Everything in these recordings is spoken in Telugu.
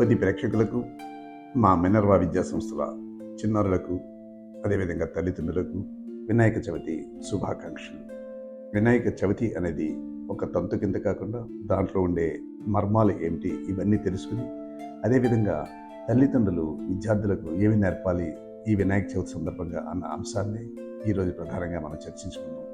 కొద్ది ప్రేక్షకులకు మా మినర్వా విద్యా సంస్థల చిన్నారులకు అదేవిధంగా తల్లిదండ్రులకు వినాయక చవితి శుభాకాంక్షలు. వినాయక చవితి అనేది ఒక తంతు కింద కాకుండా దాంట్లో ఉండే మర్మాలు ఏమిటి ఇవన్నీ తెలుసుకుని అదేవిధంగా తల్లిదండ్రులు విద్యార్థులకు ఏమి నేర్పాలి ఈ వినాయక చవితి సందర్భంగా అన్న అంశాన్ని ఈరోజు ప్రధానంగా మనం చర్చించుకుందాం.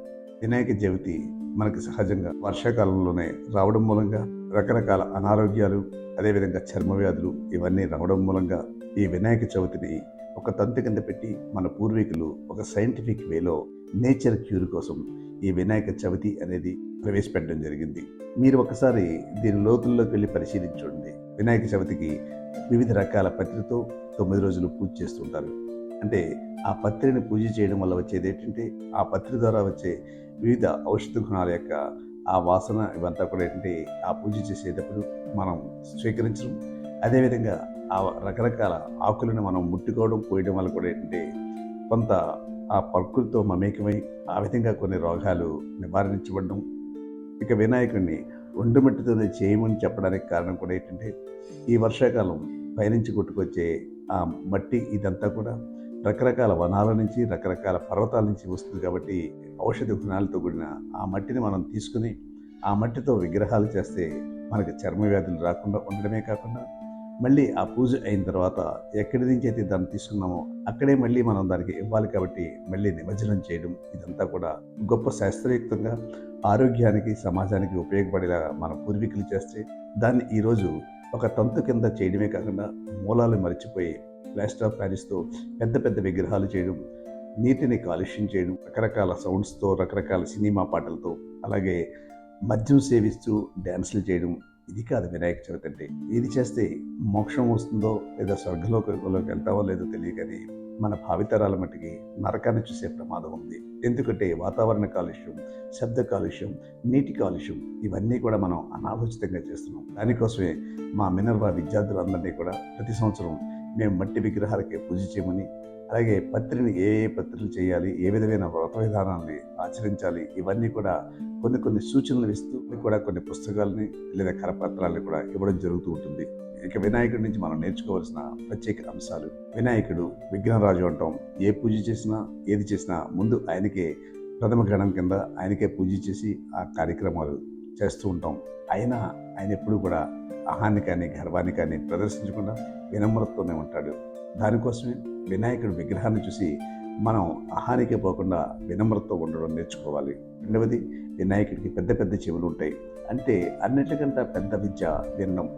వినాయక చవితి మనకి సహజంగా వర్షాకాలంలోనే రావడం మూలంగా రకరకాల అనారోగ్యాలు అదేవిధంగా చర్మ వ్యాధులు ఇవన్నీ రావడం మూలంగా ఈ వినాయక చవితిని ఒక తంతు కింద పెట్టి మన పూర్వీకులు ఒక సైంటిఫిక్ వేలో నేచర్ క్యూర్ కోసం ఈ వినాయక చవితి అనేది ప్రవేశపెట్టడం జరిగింది. మీరు ఒకసారి దీని లోతుల్లోకి వెళ్ళి పరిశీలించండి వినాయక చవితికి వివిధ రకాల పత్రితో తొమ్మిది రోజులు పూజ చేస్తుంటారు అంటే ఆ పత్రిని పూజ చేయడం వల్ల వచ్చేది ఏంటంటే ఆ పత్రి ద్వారా వచ్చే వివిధ ఔషధ గుణాల యొక్క ఆ వాసన ఇవంతా కూడా ఏంటంటే ఆ పూజ చేసేటప్పుడు మనం స్వీకరించడం. అదేవిధంగా ఆ రకరకాల ఆకులను మనం ముట్టుకోవడం పోయడం వల్ల కూడా ఏంటంటే కొంత ఆ ప్రకృతితో మమేకమై ఆ విధంగా కొన్ని రోగాలు నివారించబడడం. ఇక వినాయకుడిని ఒండుమట్టితోనే చేయమని చెప్పడానికి కారణం కూడా ఏంటంటే ఈ వర్షాకాలం పైనుంచి కొట్టుకొచ్చే ఆ మట్టి ఇదంతా కూడా రకరకాల వనాల నుంచి రకరకాల పర్వతాల నుంచి వస్తుంది కాబట్టి ఔషధ గుణాలతో కూడిన ఆ మట్టిని మనం తీసుకుని ఆ మట్టితో విగ్రహాలు చేస్తే మనకి చర్మ వ్యాధులు రాకుండా ఉండడమే కాకుండా మళ్ళీ ఆ పూజ అయిన తర్వాత ఎక్కడి నుంచి అయితే దాన్ని తీసుకున్నామో అక్కడే మళ్ళీ మనం దానికి ఇవ్వాలి కాబట్టి మళ్ళీ నిమజ్జనం చేయడం ఇదంతా కూడా గొప్ప శాస్త్రయుక్తంగా ఆరోగ్యానికి సమాజానికి ఉపయోగపడేలా మన పూర్వీకులు చేస్తే దాన్ని ఈరోజు ఒక తంతు కింద చేయడమే కాకుండా మూలాలు మరిచిపోయి ప్లాస్టర్ ఆఫ్ ప్యారిస్తో పెద్ద పెద్ద విగ్రహాలు చేయడం నీటిని కాలుష్యం చేయడం రకరకాల సౌండ్స్తో రకరకాల సినిమా పాటలతో అలాగే మద్యం సేవిస్తూ డ్యాన్సులు చేయడం ఇది కాదు వినాయక చవితి అంటే. ఇది చేస్తే మోక్షం వస్తుందో లేదా స్వర్గలోకంలోకి వెళ్తావో లేదో తెలియదు కానీ మన భావితరాల మట్టికి నరకాన్ని చూసే ప్రమాదం ఉంది. ఎందుకంటే వాతావరణ కాలుష్యం శబ్ద కాలుష్యం నీటి కాలుష్యం ఇవన్నీ కూడా మనం అనాలోచితంగా చేస్తున్నాం. దానికోసమే మా మినర్వా విద్యార్థులందరినీ కూడా ప్రతి సంవత్సరం మేము మట్టి విగ్రహాలకే పూజ చేయమని అలాగే పత్రిని ఏ ఏ పత్రికలు చేయాలి ఏ విధమైన వ్రత విధానాన్ని ఆచరించాలి ఇవన్నీ కూడా కొన్ని కొన్ని సూచనలు ఇస్తూ కూడా కొన్ని పుస్తకాలని లేదా కరపత్రాలని కూడా ఇవ్వడం జరుగుతూ ఉంటుంది. ఇక వినాయకుడి నుంచి మనం నేర్చుకోవాల్సిన ప్రత్యేక అంశాలు. వినాయకుడు విఘ్నరాజు అంటాం. ఏ పూజ చేసినా ఏది చేసినా ముందు ఆయనకే ప్రథమ గణం కింద ఆయనకే పూజ చేసి ఆ కార్యక్రమాలు చేస్తూ ఉంటాం. అయినా ఆయన ఎప్పుడు కూడా అహాన్ని కానీ గర్వాన్ని కానీ ప్రదర్శించకుండా వినమ్రతతోనే ఉంటాడు. దానికోసమే వినాయకుడి విగ్రహాన్ని చూసి మనం అహానికి పోకుండా వినమ్రతతో ఉండడం నేర్చుకోవాలి. రెండవది వినాయకుడికి పెద్ద పెద్ద చెవులు ఉంటాయి. అంటే అన్నిటికంటే పెద్ద విద్య వినడం.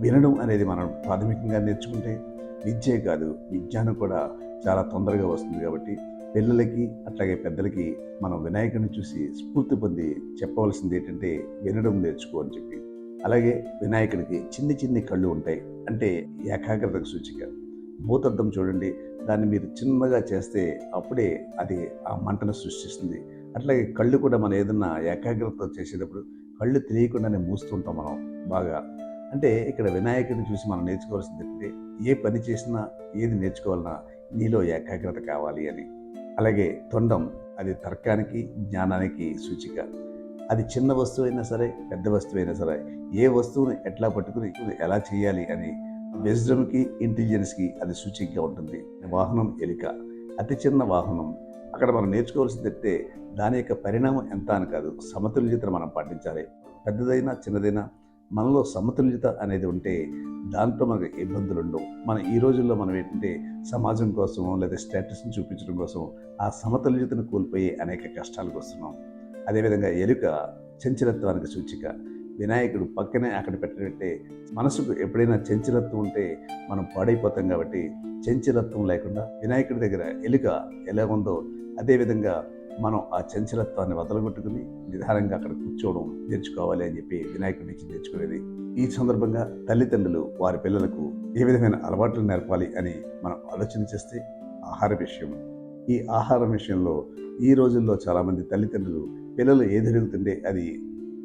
వినడం అనేది మనం ప్రాథమికంగా నేర్చుకుంటే విద్యే కాదు విజ్ఞానం కూడా చాలా తొందరగా వస్తుంది కాబట్టి పిల్లలకి అట్లాగే పెద్దలకి మనం వినాయకుడిని చూసి స్ఫూర్తి పొంది చెప్పవలసింది ఏంటంటే వినడం నేర్చుకో అని చెప్పి. అలాగే వినాయకుడికి చిన్ని చిన్ని కళ్ళు ఉంటాయి. అంటే ఏకాగ్రతకు సూచిక. భూతద్దం చూడండి. దాన్ని మీరు చిన్నగా చేస్తే అప్పుడే అది ఆ మంటను సృష్టిస్తుంది. అట్లాగే కళ్ళు కూడా మనం ఏదన్నా ఏకాగ్రత చేసేటప్పుడు కళ్ళు తెలియకుండానే మూస్తుంటాం మనం బాగా. అంటే ఇక్కడ వినాయకుడిని చూసి మనం నేర్చుకోవాల్సింది ఏంటంటే ఏ పని చేసినా ఏది నేర్చుకోవాలన్నా నీలో ఏకాగ్రత కావాలి అని. అలాగే తొండం అది తర్కానికి జ్ఞానానికి సూచిక. అది చిన్న వస్తువు అయినా సరే పెద్ద వస్తువు అయినా సరే ఏ వస్తువుని ఎట్లా పట్టుకుని ఎలా చేయాలి అని విజ్డమ్కి ఇంటెలిజెన్స్కి అది సూచికగా ఉంటుంది. వాహనం ఎలిక. అతి చిన్న వాహనం. అక్కడ మనం నేర్చుకోవాల్సింది అంటే దాని యొక్క పరిణామం ఎంత అని కాదు సమతుల్యతను మనం పాటించాలి. పెద్దదైనా చిన్నదైనా మనలో సమతుల్యత అనేది ఉంటే దాంట్లో మనకు ఇబ్బందులు ఉండవు. మన ఈ రోజుల్లో మనం ఏంటంటే సమాజం కోసం లేదా స్టేటస్ని చూపించడం కోసం ఆ సమతుల్యతను కోల్పోయే అనేక కష్టాలకు వస్తున్నాం. అదేవిధంగా ఎలుక చంచలత్వానికి సూచిక. వినాయకుడు పక్కనే అక్కడ పెట్టబెట్టే మనసుకు ఎప్పుడైనా చంచలత్వం ఉంటే మనం పాడైపోతాం కాబట్టి చంచలత్వం లేకుండా వినాయకుడి దగ్గర ఎలుక ఎలా ఉందో అదేవిధంగా మనం ఆ చంచలత్వాన్ని వదలగొట్టుకుని నిదానంగా అక్కడ కూర్చోవడం నేర్చుకోవాలి అని చెప్పి వినాయకుడి నుంచి నేర్చుకునేది. ఈ సందర్భంగా తల్లిదండ్రులు వారి పిల్లలకు ఏ విధమైన అలవాట్లు నేర్పాలి అని మనం ఆలోచన చేస్తే ఆహార విషయం. ఈ ఆహారం విషయంలో ఈ రోజుల్లో చాలామంది తల్లిదండ్రులు పిల్లలు ఏది అడుగుతుంటే అది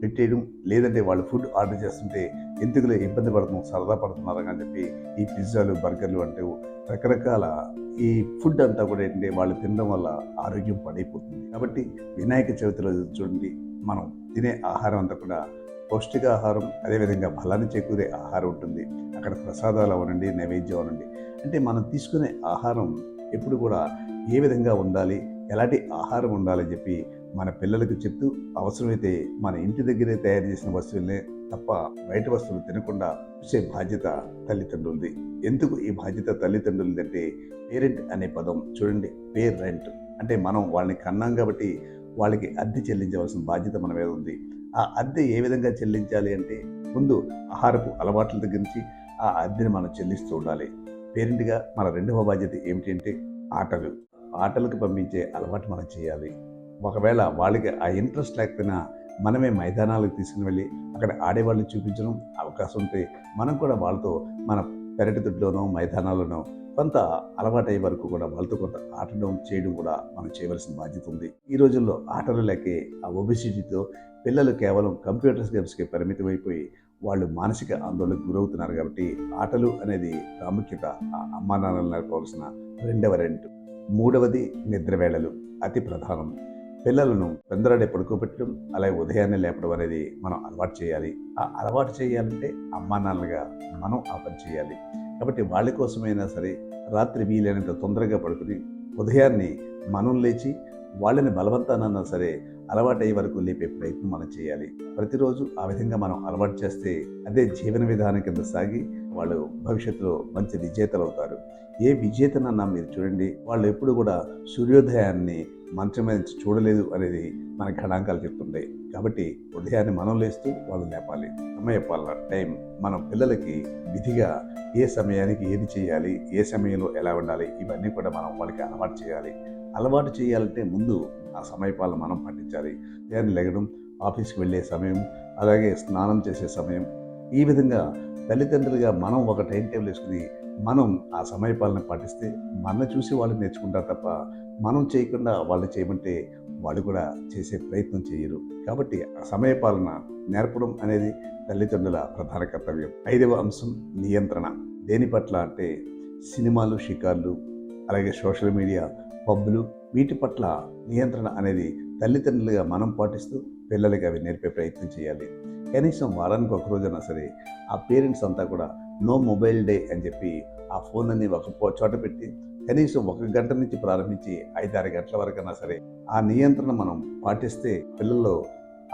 పెట్టేయడం లేదంటే వాళ్ళు ఫుడ్ ఆర్డర్ చేస్తుంటే ఎందుకులే ఇబ్బంది పడుతున్నాం సరదా పడుతున్నారు అని చెప్పి ఈ పిజ్జాలు బర్గర్లు అంటే రకరకాల ఈ ఫుడ్ అంతా కూడా ఏంటంటే వాళ్ళు తినడం వల్ల ఆరోగ్యం పడైపోతుంది. కాబట్టి వినాయక చవితి రోజు చూడండి మనం తినే ఆహారం అంతా కూడా పౌష్టికాహారం అదేవిధంగా బలాన్ని చేకూరే ఆహారం ఉంటుంది. అక్కడ ప్రసాదాలు అవనండి నైవేద్యం అవనండి అంటే మనం తీసుకునే ఆహారం ఎప్పుడు కూడా ఏ విధంగా ఉండాలి ఎలాంటి ఆహారం ఉండాలని చెప్పి మన పిల్లలకు చెప్తూ అవసరమైతే మన ఇంటి దగ్గరే తయారు చేసిన వస్తువులనే తప్ప బయట వస్తువులు తినకుండా చూసే బాధ్యత తల్లిదండ్రులది. ఎందుకు ఈ బాధ్యత తల్లిదండ్రులది అంటే పేరెంట్ అనే పదం చూడండి పేరెంట్. అంటే మనం వాళ్ళని కన్నాం కాబట్టి వాళ్ళకి అద్దె చెల్లించవలసిన బాధ్యత మన మీద ఉంది. ఆ అద్దె ఏ విధంగా చెల్లించాలి అంటే ముందు ఆహారపు అలవాట్ల దగ్గర నుంచి ఆ అద్దెని మనం చెల్లిస్తూ ఉండాలి. పేరెంట్గా మన రెండవ బాధ్యత ఏమిటి అంటే ఆటలు. ఆటలకు పంపించే అలవాటు మనం చేయాలి. ఒకవేళ వాళ్ళకి ఆ ఇంట్రెస్ట్ లేకపోయినా మనమే మైదానాలకు తీసుకుని వెళ్ళి అక్కడ ఆడేవాళ్ళు చూపించడం అవకాశం ఉంటే మనం కూడా వాళ్ళతో మన పెరటి దొడ్లోనో మైదానాల్లోనో కొంత అలవాటు అయ్యే వరకు కూడా వాళ్ళతో కొంత ఆటడం చేయడం కూడా మనం చేయవలసిన బాధ్యత ఉంది. ఈ రోజుల్లో ఆటలు లేకే ఆ ఒబిసిటీతో పిల్లలు కేవలం కంప్యూటర్స్ గేమ్స్కి పరిమితం అయిపోయి వాళ్ళు మానసిక ఆందోళనకు గురవుతున్నారు కాబట్టి ఆటలు అనేది ప్రాముఖ్యత ఆ అమ్మా నాన్నలు నేర్పవలసిన రెండవ రెంట్ మూడవది నిద్రవేళలు అతి ప్రధానం. పిల్లలను పెందరాడే పడుకోబెట్టడం అలాగే ఉదయాన్నే లేపడం అనేది మనం అలవాటు చేయాలి. ఆ అలవాటు చేయాలంటే అమ్మా నాన్నలుగా మనం ఆ పని చేయాలి. కాబట్టి వాళ్ళ కోసమైనా సరే రాత్రి వీలైనంత తొందరగా పడుకుని ఉదయాన్నే మనం లేచి వాళ్ళని బలవంతానన్నా సరే అలవాటు అయ్యే వరకు లేపే ప్రయత్నం మనం చేయాలి. ప్రతిరోజు ఆ విధంగా మనం అలవాటు చేస్తే అదే జీవన విధానం కింద సాగి వాళ్ళు భవిష్యత్తులో మంచి విజేతలు అవుతారు ఏ విజేతనన్నా మీరు చూడండి వాళ్ళు ఎప్పుడు కూడా సూర్యోదయాన్ని మంచం మీద చూడలేదు అనేది మన గణాంకాలు చెప్తుంటాయి కాబట్టి ఉదయాన్ని మనం లేస్తూ వాళ్ళు లేపాలి. సమయపాలన టైం మనం పిల్లలకి విధిగా ఏ సమయానికి ఏది చేయాలి ఏ సమయంలో ఎలా ఉండాలి ఇవన్నీ కూడా మనం వాళ్ళకి అలవాటు చేయాలి. అలవాటు చేయాలంటే ముందు ఆ సమయపాలన మనం పాటించాలి. దాన్ని లెగడం ఆఫీస్కి వెళ్ళే సమయం అలాగే స్నానం చేసే సమయం ఈ విధంగా తల్లిదండ్రులుగా మనం ఒక టైం టేబుల్ వేసుకుని మనం ఆ సమయపాలన పాటిస్తే మన చూసి వాళ్ళు నేర్చుకుంటారు తప్ప మనం చేయకుండా వాళ్ళు చేయమంటే వాళ్ళు కూడా చేసే ప్రయత్నం చేయరు. కాబట్టి ఆ సమయపాలన నేర్పడం అనేది తల్లిదండ్రుల ప్రధాన కర్తవ్యం. ఐదవ అంశం నియంత్రణ. దేని పట్ల అంటే సినిమాలు షికార్లు అలాగే సోషల్ మీడియా పబ్బులు వీటి పట్ల నియంత్రణ అనేది తల్లిదండ్రులుగా మనం పాటిస్తూ పిల్లలకి అవి నేర్పే ప్రయత్నం చేయాలి. కనీసం వారానికి ఒక రోజైనా సరే ఆ పేరెంట్స్ అంతా కూడా నో మొబైల్ డే అని చెప్పి ఆ ఫోన్ అన్ని ఒక చోట పెట్టి కనీసం ఒక గంట నుంచి ప్రారంభించి ఐదారు గంటల వరకైనా సరే ఆ నియంత్రణ మనం పాటిస్తే పిల్లల్లో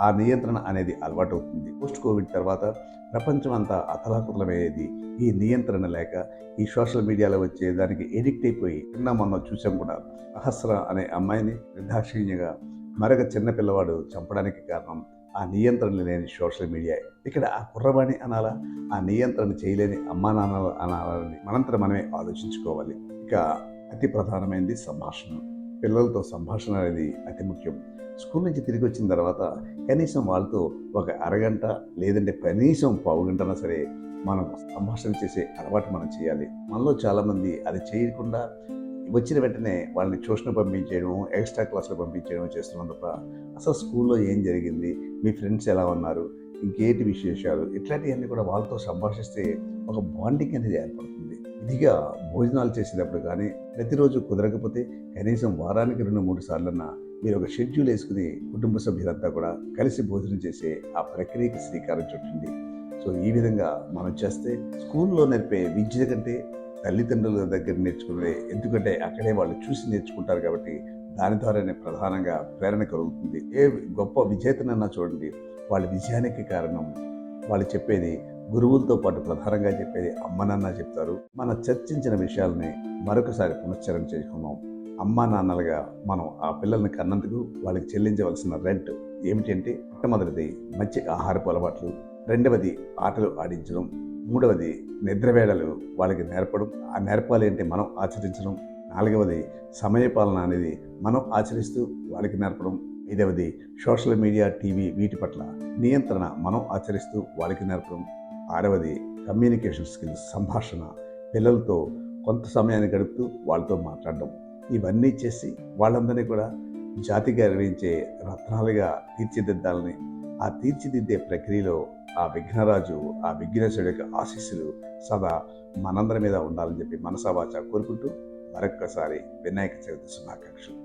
ఆ నియంత్రణ అనేది అలవాటు అవుతుంది పోస్ట్ కోవిడ్ తర్వాత ప్రపంచం అంతా అతలాకుతలమయ్యేది ఈ నియంత్రణ లేక ఈ సోషల్ మీడియాలో వచ్చే దానికి ఎడిక్ట్ అయిపోయి నిన్న మొన్న చూసాం కూడా సహస్ర అనే అమ్మాయిని నిర్దాక్షిణ్యంగా మరొక చిన్న పిల్లవాడు చంపడానికి కారణం ఆ నియంత్రణ లేని సోషల్ మీడియా. ఇక్కడ ఆ కుర్రవాణి అనాలా ఆ నియంత్రణ చేయలేని అమ్మా నాన్న అనాలని మనంతట మనమే ఆలోచించుకోవాలి. ఇక అతి ప్రధానమైనది సంభాషణ. పిల్లలతో సంభాషణ అనేది అతి ముఖ్యం. స్కూల్ నుంచి తిరిగి వచ్చిన తర్వాత కనీసం వాళ్ళతో ఒక అరగంట లేదంటే కనీసం పావు గంటనా సరే మనం సంభాషణ చేసే అలవాటు మనం చేయాలి. మనలో చాలామంది అది చేయకుండా వచ్చిన వెంటనే వాళ్ళని ట్యూషన్ పంపించేయడం ఎక్స్ట్రా క్లాసులు పంపించేయడం చేస్తున్నాం తప్ప అసలు స్కూల్లో ఏం జరిగింది? మీ ఫ్రెండ్స్ ఎలా ఉన్నారు? ఇంకేంటి విశేషాలు? ఇట్లాంటివన్నీ కూడా వాళ్ళతో సంభాషిస్తే ఒక బాండింగ్ అనేది ఏర్పడుతుంది. ఇదిగా భోజనాలు చేసేటప్పుడు కానీ ప్రతిరోజు కుదరకపోతే కనీసం వారానికి రెండు మూడు సార్లన్నా మీరు ఒక షెడ్యూల్ వేసుకుని కుటుంబ సభ్యులంతా కూడా కలిసి భోజనం చేసే ఆ ప్రక్రియకి శ్రీకారం చుట్టండి. సో ఈ విధంగా మనం చేస్తే స్కూల్లో నేర్పే విద్య కంటే తల్లిదండ్రుల దగ్గర నేర్చుకునే ఎందుకంటే అక్కడే వాళ్ళు చూసి నేర్చుకుంటారు కాబట్టి దాని ద్వారానే ప్రధానంగా ప్రేరణ కలుగుతుంది. ఏ గొప్ప విజేతనన్నా చూడండి వాళ్ళ విజయానికి కారణం వాళ్ళు చెప్పేది గురువులతో పాటు ప్రధానంగా చెప్పేది అమ్మనన్న చెప్తారు. మన చర్చించిన విషయాలని మరొకసారి పునశ్చరణ చేసుకున్నాం అమ్మ నాన్నలుగా మనం ఆ పిల్లల్ని కన్నందుకు వాళ్ళకి చెల్లించవలసిన రెంట్ ఏమిటంటే మొట్టమొదటిది మంచి ఆహారపు అలవాట్లు రెండవది ఆటలు ఆడించడం మూడవది నిద్రవేళలు వాళ్ళకి నేర్పడం. ఆ నేర్పాలి అంటే మనం ఆచరించడం. నాలుగవది సమయపాలన అనేది మనం ఆచరిస్తూ వాళ్ళకి నేర్పడం. ఐదవది సోషల్ మీడియా టీవీ వీటి పట్ల నియంత్రణ మనం ఆచరిస్తూ వాళ్ళకి నేర్పడం. ఆరవది కమ్యూనికేషన్ స్కిల్స్ సంభాషణ పిల్లలతో కొంత సమయాన్ని గడుపుతూ వాళ్ళతో మాట్లాడడం. ఇవన్నీ చేసి వాళ్ళందరినీ కూడా జాతిగా నిర్వహించే రత్నాలుగా తీర్చిదిద్దాలని ఆ తీర్చిదిద్దే ప్రక్రియలో ఆ విఘ్నరాజు ఆ విఘ్నేశ్వరుడు యొక్క ఆశీస్సులు సదా మనందరి మీద ఉండాలని చెప్పి మనసావాచ కోరుకుంటూ మరొక్కసారి వినాయక చవితి శుభాకాంక్షలు.